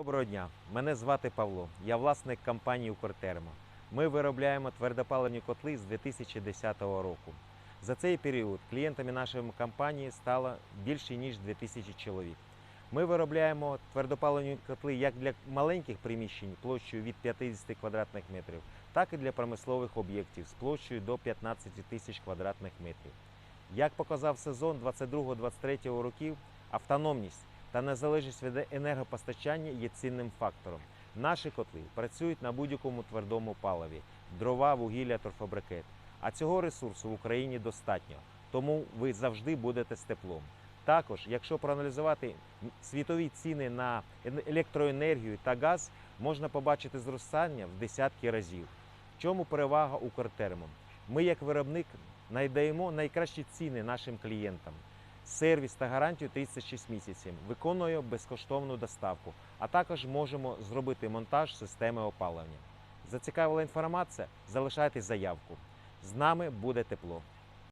Доброго дня, мене звати Павло. Я власник компанії Укртермо. Ми виробляємо твердопаливні котли з 2010 року. За цей період клієнтами нашої компанії стало більше ніж 2000 чоловік. Ми виробляємо твердопаливні котли як для маленьких приміщень площею від 50 квадратних метрів, так і для промислових об'єктів з площею до 15 тисяч квадратних метрів. Як показав сезон 22-23 років, автономність та незалежність від енергопостачання є цінним фактором. Наші котли працюють на будь-якому твердому паливі дрова, вугілля, торфобрикет. А цього ресурсу в Україні достатньо, тому ви завжди будете з теплом. Також, якщо проаналізувати світові ціни на електроенергію та газ, можна побачити зростання в десятки разів. Чому перевага Укртермо? Ми, як виробник, найдаємо найкращі ціни нашим клієнтам. Сервіс та гарантію 36 місяців, виконує безкоштовну доставку, а також можемо зробити монтаж системи опалення. Зацікавила інформація? Залишайте заявку. З нами буде тепло.